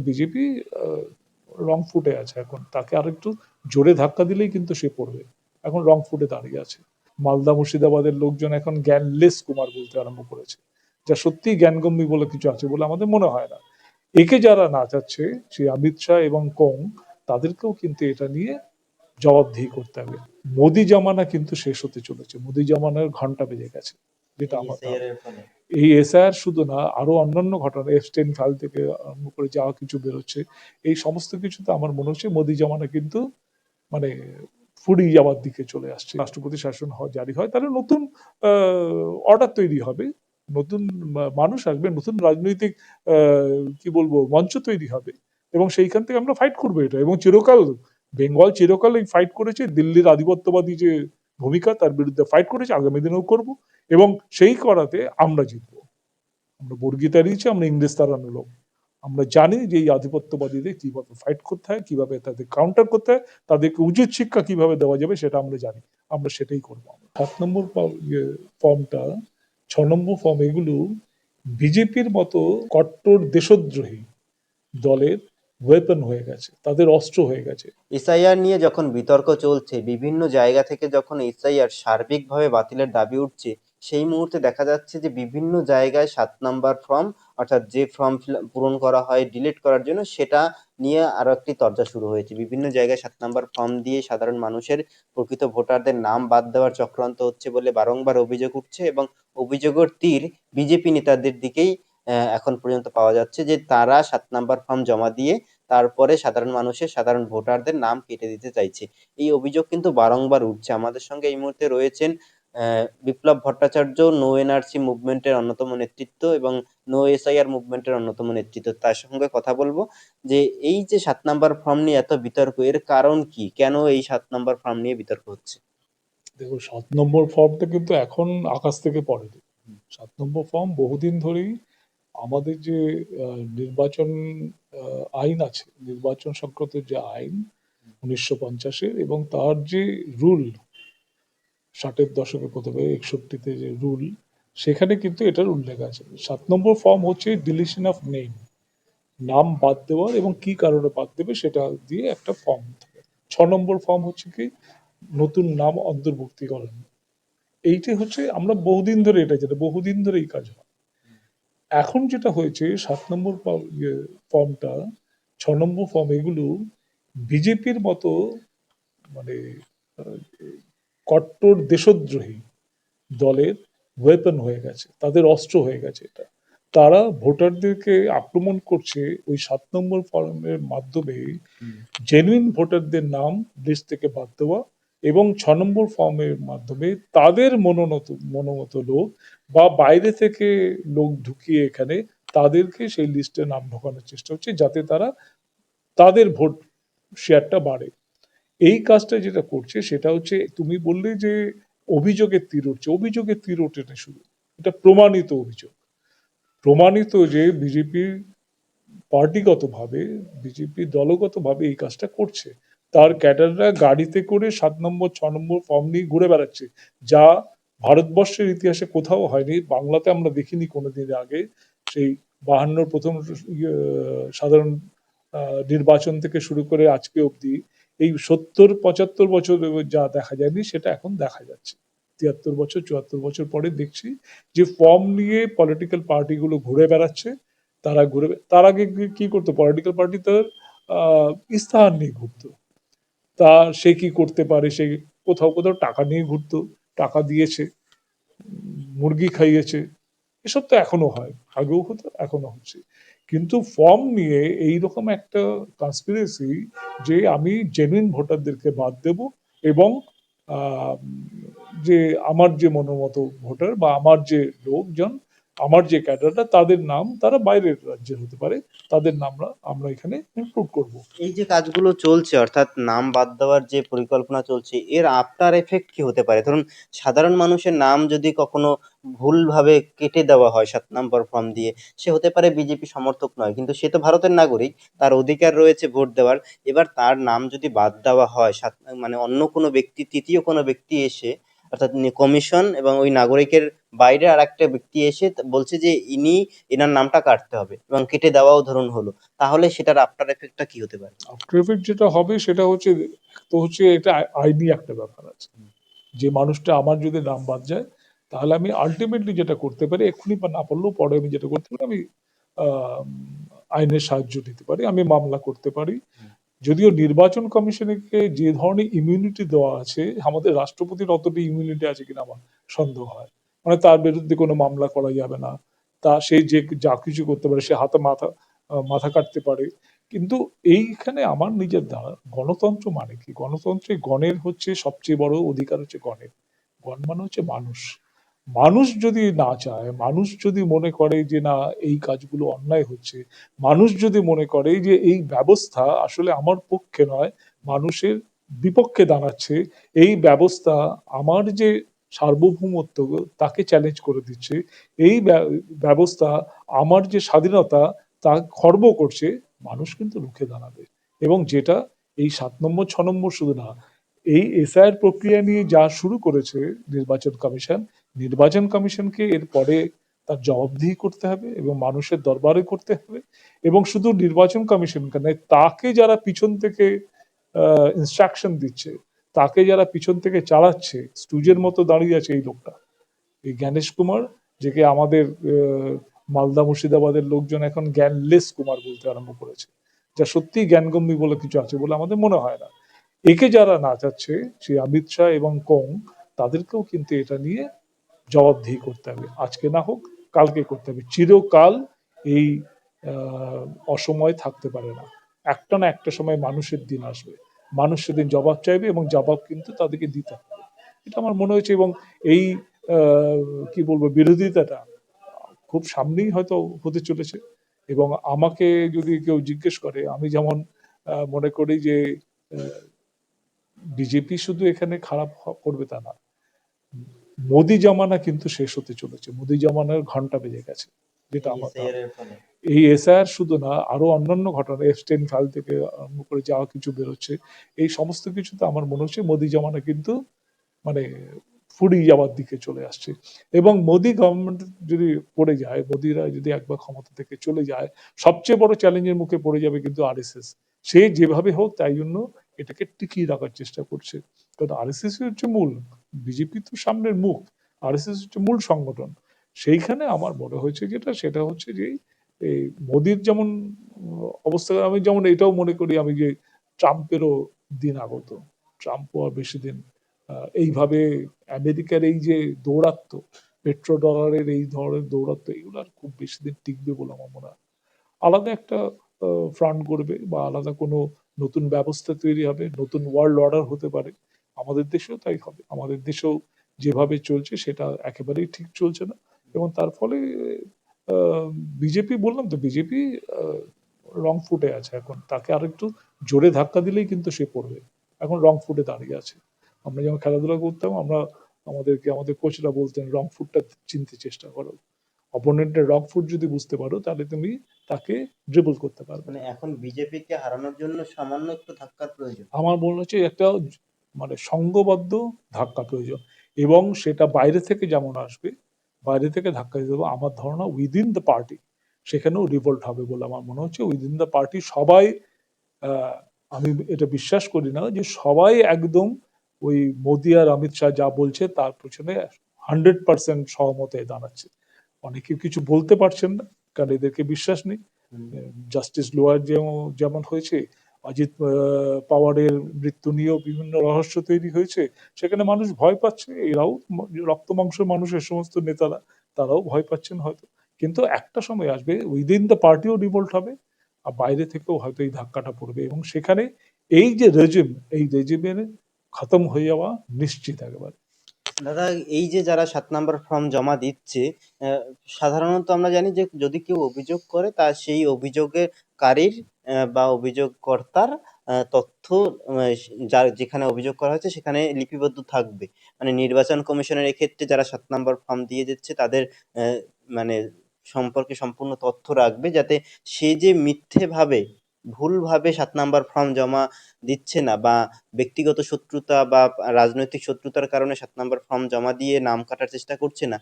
BJP রং ফুটে আছে এখন। তাকে আর একটু জোরে ধাক্কা দিলেই কিন্তু সে পড়বে। এখন রং ফুটে দাঁড়িয়ে আছে। মালদা মুর্শিদাবাদের লোকজন এখন জ্ঞানলেস কুমার বলতে আরম্ভ করেছে। যা সত্যি জ্ঞানগম্যী বলে কিছু আছে বলে আমাদের মনে হয় না। একে যারা নাচাচ্ছে সেই অমিত শাহ এবং কং তাদেরকেও কিন্তু এটা নিয়ে জবাবদিহি করতে হবে। মোদি জামানা কিন্তু শেষ হতে চলেছে। মোদি জামানার ঘণ্টা বেজে গেছে। যেটা ফলে। এই এসআইআর শুধু না, আরও অন্যান্য ঘটনা এফস্টেন ফাইল থেকে আরম্ভ করে যা কিছু বেরোচ্ছে, এই সমস্ত কিছুতে আমার মনে হচ্ছে মোদি জামানা কিন্তু মানে ফুরিয়ে যাওয়ার দিকে চলে আসছে। রাষ্ট্রপতি শাসন জারি হয়, তাহলে নতুন অর্ডার তৈরি হবে, নতুন মানুষ আসবে, নতুন রাজনৈতিক কি বলব, মঞ্চ তৈরি হবে, এবং সেইখান থেকে আমরা ফাইট করব এটা, এবং চিরকাল বেঙ্গল চিরকাল এই ফাইট করেছে, দিল্লির আধিপত্যবাদী যে ভূমিকা তার বিরুদ্ধে ফাইট করেছে, আগামী দিনেও করব এবং সেই করাতে আমরা জিতবো। আমরা বর্গিত দিয়েছি আমরা ইংরেজ তাড়ানো লোক আমরা জানি যে এই আধিপত্যবাদীদের কীভাবে ফাইট করতে হয়, কীভাবে তাদের কাউন্টার করতে হয়, তাদেরকে উচিত শিক্ষা কীভাবে দেওয়া যাবে সেটা আমরা জানি। আমরা সেটাই করব। সাত নম্বর ইয়ে ফর্মটা ছ নম্বর ফর্ম এগুলো বিজেপির মতো কট্টর দেশদ্রোহী দলের ওয়েপন হয়ে গেছে, তাদের অস্ত্র হয়ে গেছে। এসআইআর নিয়ে যখন বিতর্ক চলছে, বিভিন্ন জায়গা থেকে যখন এসআইআর সার্বিকভাবে বাতিলের দাবি উঠছে, সেই মুহূর্তে দেখা যাচ্ছে যে বিভিন্ন জায়গায় সাত নাম্বার ফর্ম, অর্থাৎ যে ফর্ম পূরণ করা হয়, ডিলিট করার জন্য সেটা নিয়ে আরও একটি চর্চা শুরু হয়েছে। বিভিন্ন জায়গায় সাত নাম্বার ফর্ম দিয়ে সাধারণ মানুষের প্রকৃত ভোটারদের নাম বাদ দেওয়ার চক্রান্ত হচ্ছে বলে বারংবার অভিযোগ উঠছে এবং অভিযোগের তীর বিজেপি নেতাদের দিকেই এখন পর্যন্ত পাওয়া যাচ্ছে যে তারা সাত নাম্বার ফর্ম জমা দিয়ে তারপরে সাধারণ মানুষের, সাধারণ ভোটারদের নাম কেটে দিতে চাইছে। এই অভিযোগ কিন্তু বারংবার উঠছে। আমাদের সঙ্গে এই মুহূর্তে রয়েছেন বিপ্লব ভট্টাচার্য নো এনআরসি মুভমেন্টের অন্যতম নেতৃত্ব এবং নো এসআইআর মুভমেন্টের অন্যতম নেতৃত্ব। তার সঙ্গে কথা বলব যে এই যে সাত নাম্বার ফর্ম নিয়ে এত বিতর্ক, এর কারণ কি? কেন এই সাত নাম্বার ফর্ম নিয়ে বিতর্ক হচ্ছে? দেখো সাত নম্বর ফর্মটা কিন্তু এখন আকাশ থেকে পড়েনি। সাত নম্বর ফর্ম বহুদিন ধরেই আমাদের যে নির্বাচন আইন আছে, নির্বাচন সংক্রান্ত যে আইন উনিশশো পঞ্চাশের এবং তার যে রুল, ষাটের দশকে প্রথমে একষট্টিতে যে রুল, সেখানে কিন্তু এটার উল্লেখ আছে। সাত নম্বর ফর্ম হচ্ছে ডিলিশন অফ নেম, নাম বাদ দেওয়ার এবং কি কারণে বাদ দেবে সেটা দিয়ে একটা ফর্ম থাকে। ছ নম্বর ফর্ম হচ্ছে কি, নতুন নাম অন্তর্ভুক্তিকরণ। এইটাই হচ্ছে, আমরা বহুদিন ধরে এটা যেটা বহুদিন ধরে এই কাজ হয়। এখন যেটা হয়েছে সাত নম্বর ইয়ে ফর্মটা ছ নম্বর ফর্ম এগুলো বিজেপির মতো মানে কট্টর দেশদ্রোহী দলের ওয়েপন হয়ে গেছে তাদের অস্ত্র হয়ে গেছে এটা। তারা ভোটারদেরকে আক্রমণ করছে ওই সাত নম্বর ফর্মের মাধ্যমে জেনুইন ভোটারদের নাম লিস্ট থেকে বাদ দেওয়া এবং ছ নম্বর ফর্মের মাধ্যমে তাদের মনোনত, মনোমত লোক বা বাইরে থেকে লোক ঢুকিয়ে এখানে তাদেরকে সেই লিস্টে নাম ঢোকানোর চেষ্টা হচ্ছে যাতে তারা তাদের ভোট শেয়ারটা বাড়ে। এই কাজটা যেটা করছে সেটা হচ্ছে তুমি বললে যে অভিযোগের তীর উঠছে। অভিযোগের তীর ওঠে না শুধু, এটা প্রমাণিত অভিযোগ। প্রমাণিত যে বিজেপি পার্টিগতভাবে বিজেপি দলগতভাবে এই কাজটা করছে। তার ক্যাডাররা গাড়িতে করে সাত নম্বর, ছ নম্বর ফর্ম নিয়ে ঘুরে বেড়াচ্ছে, যা ভারতবর্ষের ইতিহাসে কোথাও হয়নি। বাংলাতে আমরা দেখিনি কোনোদিন আগে। সেই বাহান্নর প্রথম সাধারণ নির্বাচন থেকে শুরু করে আজকে অবধি এই সত্তর, পঁচাত্তর বছর যা দেখা যায়নি, সেটা এখন দেখা যাচ্ছে। তিয়াত্তর বছর, চুয়াত্তর বছর পরে দেখছি যে ফর্ম নিয়ে পলিটিক্যাল পার্টিগুলো ঘুরে বেড়াচ্ছে। তারা ঘুরে, তার আগে কি- করতো? পলিটিক্যাল পার্টি তার ইস্তাহার নিয়ে ঘুরতো। তা সে কি করতে পারে? সে কোথাও কোথাও টাকা নিয়ে ঘুরতো, টাকা দিয়েছে, মুরগি খাইয়েছে। এসব তো এখনও হয়, আগেও হতো, এখনও হচ্ছে। কিন্তু ফর্ম নিয়ে এই রকম একটা কনস্পিরেসি যে আমি জেনুইন ভোটারদেরকে বাদ দেব এবং যে আমার যে মনোমত ভোটার বা আমার যে লোকজন আমার যে ক্যাডাররা, তাদের নাম তারা বাইরের রাজ্যের হতে পারে। তাদের নামরা আমরা এখানে ইনক্লুড করব। এই যে কাজগুলো চলছে, অর্থাৎ নাম বাদ দেওয়ার যে পরিকল্পনা চলছে, এর আফটার এফেক্ট কি হতে পারে? ধরুন, সাধারণ মানুষের নাম যদি কখনো ভুলভাবে কেটে দেওয়া হয়, সাত নম্বর ফর্ম দিয়ে, সে হতে পারে বিজেপি সমর্থক নয়। কিন্তু সে তো ভারতের নাগরিক, তার অধিকার রয়েছে ভোট দেওয়ার। এবার তার নাম যদি বাদ দেওয়া হয়, সাত মানে অন্য কোনো ব্যক্তি, তৃতীয় কোনো ব্যক্তি এসে অর্থাৎ কমিশন এবং ওই নাগরিকের বাইরে আরেকটা ব্যক্তি এসে বলছে যে ইনি এনার নামটা কাটতে হবে এবং কেটে দেওয়াও ধরুন হলো। তাহলে সেটার আফটার ইফেক্টটা কি হতে পারে? আফটার এফেক্ট যেটা হবে সেটা হচ্ছে তো হচ্ছে এটা আই আইনি একটা ব্যাপার আছে। যে মানুষটা আমার যদি নাম বাদ যায় তাহলে আমি আল্টিমেটলি যেটা করতে পারি এক্ষুনি বা না পারলেও পরে আমি যেটা করতে পারি আমি আইনের সাহায্য নিতে পারি। আমি মামলা করতে পারি। যদিও নির্বাচন কমিশনকে যে ধরনের ইমিউনিটি দেওয়া আছে, আমাদের রাষ্ট্রপতির অতটা ইমিউনিটি আছে কিনা আমার সন্দেহ হয়। মানে তার বিরুদ্ধে কোনো মামলা করা যাবে না। তা সে যে যা কিছু করতে পারে, সে হাতে মাথা মাথা কাটতে পারে। কিন্তু এইখানে আমার নিজের দ্বারা গণতন্ত্র মানে কি? গণতন্ত্রে গণের হচ্ছে সবচেয়ে বড় অধিকার হচ্ছে গণের। গণ মানে হচ্ছে মানুষ। মানুষ যদি না চায়, মানুষ যদি মনে করে যে না এই কাজগুলো অন্যায় হচ্ছে, মানুষ যদি মনে করে যে এই ব্যবস্থা আসলে আমার পক্ষে নয়, মানুষের বিপক্ষে দাঁড়াচ্ছে, এই ব্যবস্থা আমার যে সার্বভৌমত্ব তাকে চ্যালেঞ্জ করে দিচ্ছে, এই ব্যবস্থা আমার যে স্বাধীনতা তা খর্ব করছে, মানুষ কিন্তু রুখে দাঁড়াবে। এবং যেটা এই সাত নম্বর ছ নম্বর শুধু না, এই এসআইআর প্রক্রিয়া নিয়ে যা শুরু করেছে নির্বাচন কমিশন, নির্বাচন কমিশনকে এরপরে তার জবাবদিহি করতে হবে এবং মানুষের দরবারে করতে হবে এবং শুধু নির্বাচন কমিশন কেন তাকে যারা পিছন থেকে ইনস্ট্রাকশন দিচ্ছে, তাকে যারা পিছন থেকে চালাচ্ছে, স্টুজের মতো দাঁড়িয়ে আছে এই লোকটা। এই জ্ঞানেশ কুমার যাকে আমাদের মালদা মুর্শিদাবাদের লোকজন এখন জ্ঞানলেস কুমার বলতে আরম্ভ করেছে। যা সত্যিই জ্ঞানগম্যি বলে কিছু আছে বলে আমাদের মনে হয় না। একে যারা নাচাচ্ছে সেই অমিত শাহ এবং কং তাদেরকেও কিন্তু এটা নিয়ে জবাবদিহি করতে হবে। আজকে না হোক, কালকে করতে হবে। চিরকাল এই অসময় থাকতে পারে না। একটা না একটা সময় মানুষের দিন আসবে। মানুষ সেদিন জবাব চাইবে এবং জবাব কিন্তু তাদেরকে দিতে হবে। এটা আমার মনে হয়েছে এবং এই কি বলব, বিরোধিতাটা খুব সামনেই হয়তো হতে চলেছে এবং আমাকে যদি কেউ জিজ্ঞেস করে, আমি যেমন মনে করি যে বিজেপি শুধু এখানে খারাপ করবে তা না। মোদি জমানা কিন্তু শেষ হতে চলেছে। মোদি জমানার ঘণ্টা বেজে গেছে। যেটা এই আমার এই এসআইআর শুধু না আরও অন্যান্য ঘটনা এফস্টেইন ফাইল থেকে আরম্ভ করে যা কিছু বেরোচ্ছে, এই সমস্ত কিছুতে আমার মনে হচ্ছে মোদি জমানা কিন্তু মানে ফুরিয়ে যাওয়ার দিকে চলে আসছে। এবং মোদি গভর্নমেন্ট যদি পড়ে যায়, মোদিরা যদি একবার ক্ষমতা থেকে চলে যায়, সবচেয়ে বড় চ্যালেঞ্জের মুখে পড়ে যাবে কিন্তু আরএসএস। সে যেভাবে হোক তাই জন্য এটাকে টিকিয়ে রাখার চেষ্টা করছে। কারণ আরএসএসই হচ্ছে মূল। বিজেপি তো সামনের মুখ। আরএসএস হচ্ছে মূল সংগঠন। সেইখানে আমার মনে হয়েছে যেটা সেটা হচ্ছে যে এই মোদির যেমন অবস্থা আমি যেমন এটাও মনে করি আমি যে ট্রাম্পেরও দিন আগত। ট্রাম্পও আর বেশি দিন এইভাবে আমেরিকার এই যে দৌড়াত্ম পেট্রো ডলারের এই ধরনের দৌরাত্ম্য এগুলো আর খুব বেশি দিন টিকবে বলে আমার মনে হয়। আলাদা একটা ফ্রন্ট গড়বে বা আলাদা কোনো নতুন ব্যবস্থা তৈরি হবে, নতুন ওয়ার্ল্ড অর্ডার হতে পারে। আমাদের দেশেও তাই হবে। আমাদের দেশেও যেভাবে চলছে সেটা একেবারেই ঠিক চলছে না এবং তার ফলে বিজেপি বললাম তো বিজেপি রং ফুটে আছে এখন। তাকে আরেকটু জোরে ধাক্কা দিলেই কিন্তু সে পড়বে। এখন রং ফুটে দাঁড়িয়ে আছে। আমরা যেমন খেলাধুলা করতাম আমরা আমাদেরকে আমাদের কোচরা বলতেন রং ফুটটা চিনতে চেষ্টা করো। অপোনেন্টের রং ফুট যদি বুঝতে পারো তাহলে তুমি তাকে ড্রিবল করতে পারবে। মানে এখন বিজেপিকে হারানোর জন্য সামান্য একটু ধাক্কার প্রয়োজন? আমার মনে হচ্ছে একটা মানে সংঘবদ্ধ ধাক্কা প্রয়োজন এবং সেটা বাইরে থেকে যেমন আসবে, বাইরে থেকে ধাক্কা দিতে হবে আমার ধারণা উইদিন দ্য পার্টি সেখানেও রিভোল্ট হবে বলে আমার মনে হচ্ছে। উইদিন দ্য পার্টি সবাই আমি এটা বিশ্বাস করি না যে সবাই একদম ওই মোদি আর অমিত শাহ যা বলছে তার পেছনে 100% সহমত হয়ে দাঁড়াচ্ছে। অনেকে কিছু বলতে পারছেন না। কারণ এদেরকে বিশ্বাস নেই। জাস্টিস লোয়ার যেমন হয়েছে, অজিত পাওয়ারের মৃত্যু নিয়েও বিভিন্ন রহস্য তৈরি হয়েছে। সেখানে মানুষ ভয় পাচ্ছে। এরাও রক্ত মাংসের মানুষ এ সমস্ত নেতারা, তারাও ভয় পাচ্ছেন হয়তো। কিন্তু একটা সময় আসবে উইদিন দ্য পার্টিও রিভোল্ট হবে। আর বাইরে থেকেও হয়তো এই ধাক্কাটা পড়বে এবং সেখানে এই যে রেজিম, এই রেজিমের খতম হয়ে যাওয়া নিশ্চিত একেবারে। দাদা এই যে যারা সাত নাম্বার ফর্ম জমা দিচ্ছে, সাধারণত আমরা জানি যে যদি কেউ অভিযোগ করে তার সেই অভিযোগের কারীর বা অভিযোগকর্তার তথ্য যার যেখানে অভিযোগ করা হয়েছে সেখানে লিপিবদ্ধ থাকবে। মানে নির্বাচন কমিশনের এক্ষেত্রে যারা সাত নম্বর ফর্ম দিয়ে দিচ্ছে, তাদের মানে সম্পর্কে সম্পূর্ণ তথ্য রাখবে যাতে সে যে মিথ্যেভাবে, ভুলভাবে সাত নাম্বার ফর্ম জমা দিচ্ছে না বা ব্যক্তিগত শত্রুতা বা রাজনৈতিক শত্রুতার কারণে সাত নাম্বার ফর্ম জমা দিয়ে নাম কাটার চেষ্টা করছে না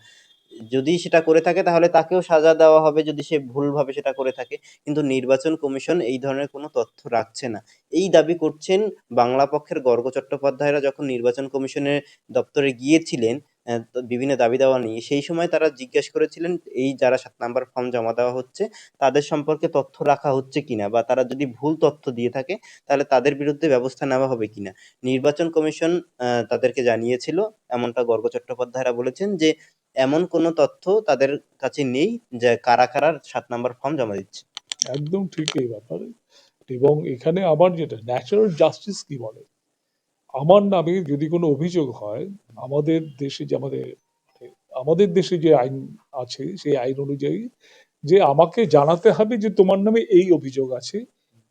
যদি সেটা করে থাকে, তাহলে তাকেও সাজা দেওয়া হবে যদি সে ভুলভাবে সেটা করে থাকে। কিন্তু নির্বাচন কমিশন এই ধরনের কোনো তথ্য রাখছে না। এই দাবি করছেন বাংলা পক্ষের গর্গ চট্টোপাধ্যায়রা যখন নির্বাচন কমিশনের দপ্তরে গিয়েছিলেন বিভিন্ন দাবি দাওয়া নিয়ে, সেই সময় তারা জিজ্ঞেস করেছিলেন, এই যারা সাত নাম্বার ফর্ম জমা দেওয়া হচ্ছে, তাদের সম্পর্কে তথ্য রাখা হচ্ছে কিনা? বা তারা যদি ভুল তথ্য দিয়ে থাকে, তাহলে তাদের বিরুদ্ধে ব্যবস্থা নেওয়া হবে কিনা? নির্বাচন কমিশন তাদেরকে জানিয়েছিল, এমনটা গর্গ চট্টোপাধ্যায়রা বলেছেন যে এমন কোনো তথ্য তাদের কাছে নেই যে কারা কারা সাত নাম্বার ফর্ম জমা দিচ্ছে। একদম ঠিক এই ব্যাপারে। এবং এখানে আবার যেটা ন্যাচারাল জাস্টিস কি বলে? আমার নামে যদি কোনো অভিযোগ হয়, আমাদের দেশে যে আমাদের মানে আমাদের দেশে যে আইন আছে, সেই আইন অনুযায়ী যে আমাকে জানাতে হবে যে তোমার নামে এই অভিযোগ আছে,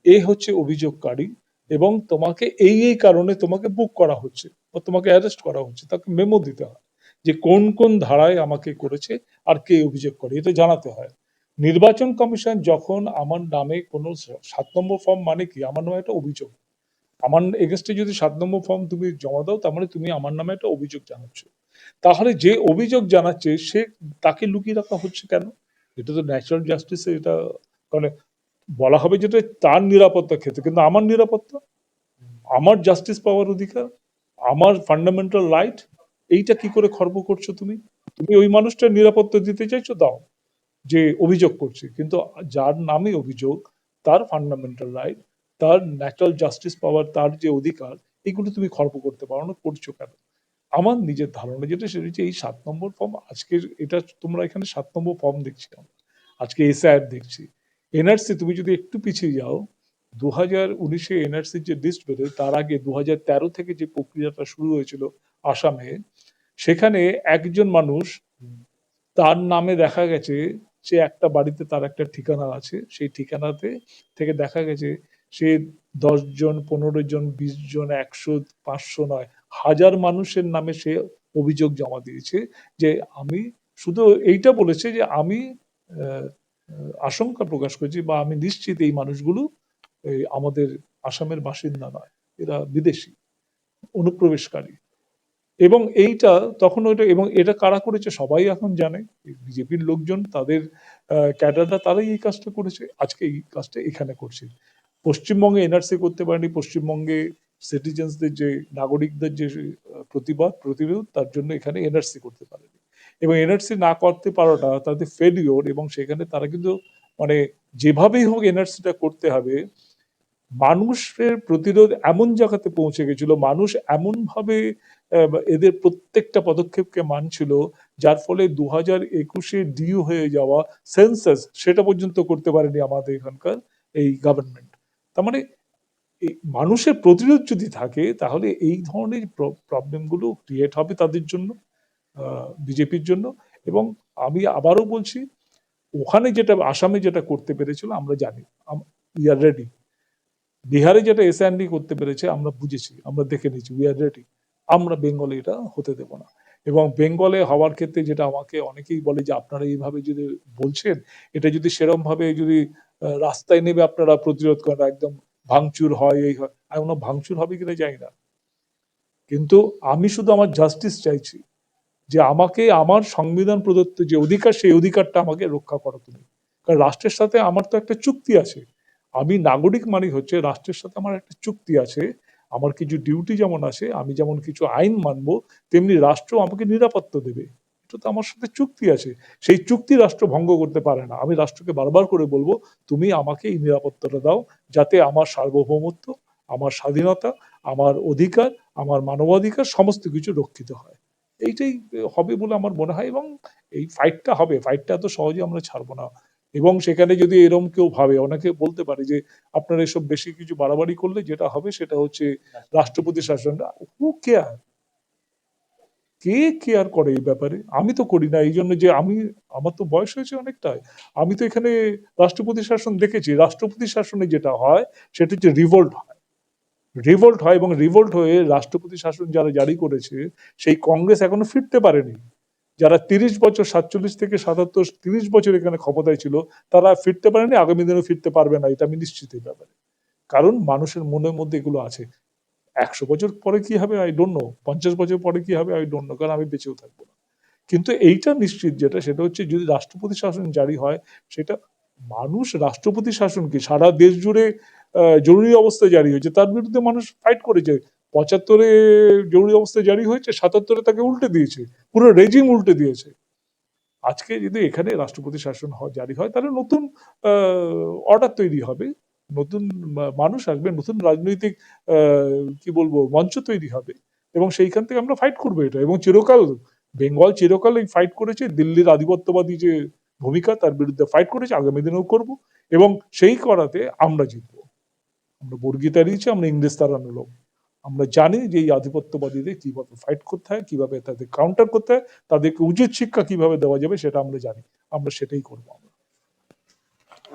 এ হচ্ছে অভিযোগকারী এবং তোমাকে এই এই কারণে তোমাকে বুক করা হচ্ছে বা তোমাকে অ্যারেস্ট করা হচ্ছে, তাকে মেমো দিতে হয়। যে কোন কোন ধারায় আমাকে করেছে আর কে অভিযোগ করে, এটা জানাতে হয়। নির্বাচন কমিশন যখন আমার নামে কোনো সাত নম্বর ফর্ম মানে কি? আমার নামে একটা অভিযোগ। আমার এগেস্টে যদি সাত নম্বর ফর্ম তুমি জমা দাও তার মানে তুমি আমার নামে একটা অভিযোগ জানাচ্ছ। তাহলে যে অভিযোগ জানাচ্ছে, সে তাকে লুকিয়ে রাখা হচ্ছে কেন? এটা তো ন্যাচারাল জাস্টিসে এটা মানে বলা হবে যেটা তার নিরাপত্তা ক্ষেত্রে। কিন্তু আমার নিরাপত্তা? আমার জাস্টিস পাওয়ার অধিকার? আমার ফান্ডামেন্টাল রাইট? এইটা কি করে খর্ব করছ তুমি? তুমি ওই মানুষটার নিরাপত্তা দিতে চাইছো? দাও। যে অভিযোগ করছে। কিন্তু যার নামে অভিযোগ, তার ফান্ডামেন্টাল রাইট তার ন্যাচারাল জাস্টিস পাওয়ার তার যে অধিকার, এগুলো তুমি খর্ব করতে পারো না, করছ কেন? আমার নিজের ধারণা যেটা সেটা হচ্ছে এই সাত নম্বর ফর্ম আজকের এটা তোমরা এখানে সাত নম্বর ফর্ম দেখছি আমরা। আজকে এসআইআর দেখছি। এনআরসি তুমি যদি একটু পিছিয়ে যাও দু হাজার উনিশে এনআরসির যে লিস্ট বেরোয়, তার আগে দু হাজার তেরো থেকে যে প্রক্রিয়াটা শুরু হয়েছিল আসামে, সেখানে একজন মানুষ তার নামে দেখা গেছে সে একটা বাড়িতে তার একটা ঠিকানা আছে। সেই ঠিকানাতে থেকে দেখা গেছে সে দশ জন, পনেরো জন, বিশ জন, একশো, পাঁচশো নয়, হাজার মানুষের নামে সে অভিযোগ জমা দিয়েছে যে আমি শুধু এইটা বলেছে যে আমি আশঙ্কা প্রকাশ করছি বা আমি নিশ্চিত এই মানুষগুলো আমাদের আসামের বাসিন্দা নয়, এরা বিদেশি, অনুপ্রবেশকারী। এবং এইটা তখন ওইটা, এবং এটা কারা করেছে সবাই এখন জানে। বিজেপির লোকজন, তাদের ক্যাডাররা তারাই এই কাজটা করেছে, আজকে এই কাজটা এখানে করছে। পশ্চিমবঙ্গে এনআরসি করতে পারেনি, পশ্চিমবঙ্গে সিটিজেন্সদের যে, নাগরিকদের যে প্রতিবাদ, প্রতিরোধ, তার জন্য এখানে এনআরসি করতে পারেনি। এবং এনআরসি না করতে পারাটা তাদের ফেলিওর এবং সেখানে তারা কিন্তু মানে যেভাবেই হোক এনআরসিটা করতে হবে, মানুষের প্রতিরোধ এমন জায়গাতে পৌঁছে গেছিল, মানুষ এমন ভাবে এদের প্রত্যেকটা পদক্ষেপকে মানছিল, যার ফলে দু হাজার একুশে ডিউ হয়ে যাওয়া সেন্সাস সেটা পর্যন্ত করতে পারেনি আমাদের এখানকার এই গভর্নমেন্ট তার মানে মানুষের প্রতিরোধ যদি থাকে, তাহলে এই ধরনের প্রবলেমগুলো ক্রিয়েট হবে তাদের জন্য বিজেপির জন্য। এবং আমি আবারও বলছি, ওখানে যেটা, আসামে যেটা করতে পেরেছিল, আমরা জানি উই আর রেডি বিহারে যেটা এসআইএনডি করতে পেরেছে, আমরা বুঝেছি, আমরা দেখে নিয়েছি উই আর রেডি আমরা বেঙ্গলে এটা হতে দেব না। এবং বেঙ্গলে হওয়ার ক্ষেত্রে যেটা আমাকে অনেকেই বলে যে, আপনারা এইভাবে যদি বলছেন, এটা যদি সেরম ভাবে যদি রাস্তায় নেবে আপনারা প্রতিরোধ করেন একদম ভাঙচুর হয়, এই হয় আমি ভাঙচুর হবে কিনা জানি না। কিন্তু আমি শুধু আমার জাস্টিস চাইছি যে, আমাকে আমার সংবিধান প্রদত্ত যে অধিকার, সেই অধিকারটা আমাকে রক্ষা করো তুমি কারণ রাষ্ট্রের সাথে আমার তো একটা চুক্তি আছে। আমি নাগরিক মানে হচ্ছে, রাষ্ট্রের সাথে আমার একটা চুক্তি আছে আমার কিছু ডিউটি যেমন আছে আমি যেমন কিছু আইন মানবো, তেমনি রাষ্ট্র আমাকে নিরাপত্তা দেবে। এটা তো আমার সাথে চুক্তি আছে। সেই চুক্তি রাষ্ট্র ভঙ্গ করতে পারে না। আমি রাষ্ট্রকে বারবার করে বলব, তুমি আমাকে এই নিরাপত্তাটা দাও যাতে আমার সার্বভৌমত্ব, আমার স্বাধীনতা, আমার অধিকার, আমার মানবাধিকার সমস্ত কিছু রক্ষিত হয়। এইটাই হবে বলে আমার মনে হয় এবং এই ফাইটটা হবে। ফাইটটা এত সহজে আমরা ছাড়বো না। এবং সেখানে যদি এরম কেউ ভাবে, অনেকে বলতে পারে যে আপনারা এসব বেশি কিছু বাড়াবাড়ি করলে যেটা হবে সেটা হচ্ছে রাষ্ট্রপতি শাসনটা হু কেয়ার কে কেয়ার করে এই ব্যাপারে? আমি তো করি না এই জন্য যে আমি, আমার তো বয়স হয়েছে অনেকটাই। আমি তো এখানে রাষ্ট্রপতি শাসন দেখেছি। রাষ্ট্রপতি শাসনে যেটা হয়, সেটা হচ্ছে রিভোল্ট হয়। রিভোল্ট হয় এবং রিভোল্ট হয়ে রাষ্ট্রপতি শাসন যারা জারি করেছে, সেই কংগ্রেস এখনও ফিরতে পারেনি। যারা তিরিশ বছর, সাতচল্লিশ থেকে সাতাত্তর, তিরিশ বছর এখানে ক্ষমতায় ছিল, তারা ফিরতে পারেনি, আগামী দিনেও ফিরতে পারবে না, এটা আমি নিশ্চিত এই ব্যাপারে। কারণ মানুষের মনের মধ্যে এগুলো আছে। একশো বছর পরে কি হবে? আই ডোন্ট নো পঞ্চাশ বছর পরে কি হবে? আই ডোন্ট নো কারণ আমি বেঁচেও থাকব না। কিন্তু এইটা নিশ্চিত যেটা, সেটা হচ্ছে যদি রাষ্ট্রপতি শাসন জারি হয়, সেটা মানুষ, রাষ্ট্রপতি শাসন কি? সারা দেশ জুড়ে জরুরি অবস্থা জারি হয়েছে। তার বিরুদ্ধে মানুষ ফাইট করেছে। পঁচাত্তরে জরুরি অবস্থা জারি হয়েছে, সাতাত্তরে তাকে উল্টে দিয়েছে। পুরো রেজিম উল্টে দিয়েছে। আজকে যদি এখানে রাষ্ট্রপতি শাসন জারি হয়, তাহলে নতুন অর্ডার তৈরি হবে। নতুন মানুষ আসবে, নতুন রাজনৈতিক কি বলব, মঞ্চ তৈরি হবে। এবং সেইখান থেকে আমরা ফাইট করব এটা। এবং চিরকাল বেঙ্গল চিরকাল এই ফাইট করেছে। দিল্লির আধিপত্যবাদী যে ভূমিকা, তার বিরুদ্ধে ফাইট করেছে। আগামী দিনেও করব। এবং সেই করাতে আমরা জিতবো। আমরা বর্গি তাড়িয়েছি আমরা ইংরেজ তাড়ানো লোক আমরা জানি যে এই আধিপত্যবাদীদের কীভাবে ফাইট করতে হয়, কীভাবে তাদের কাউন্টার করতে হয়, তাদেরকে উচিত শিক্ষা কীভাবে দেওয়া যাবে সেটা আমরা জানি। আমরা সেটাই করব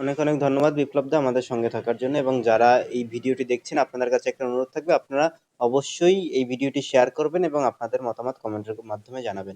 অনেক অনেক ধন্যবাদ বিপ্লব দা আমাদের সঙ্গে থাকার জন্য এবং যারা এই ভিডিওটি দেখছেন, আপনাদের কাছে একটা অনুরোধ থাকবে, আপনারা অবশ্যই এই ভিডিওটি শেয়ার করবেন এবং আপনাদের মতামত কমেন্টের মাধ্যমে জানাবেন।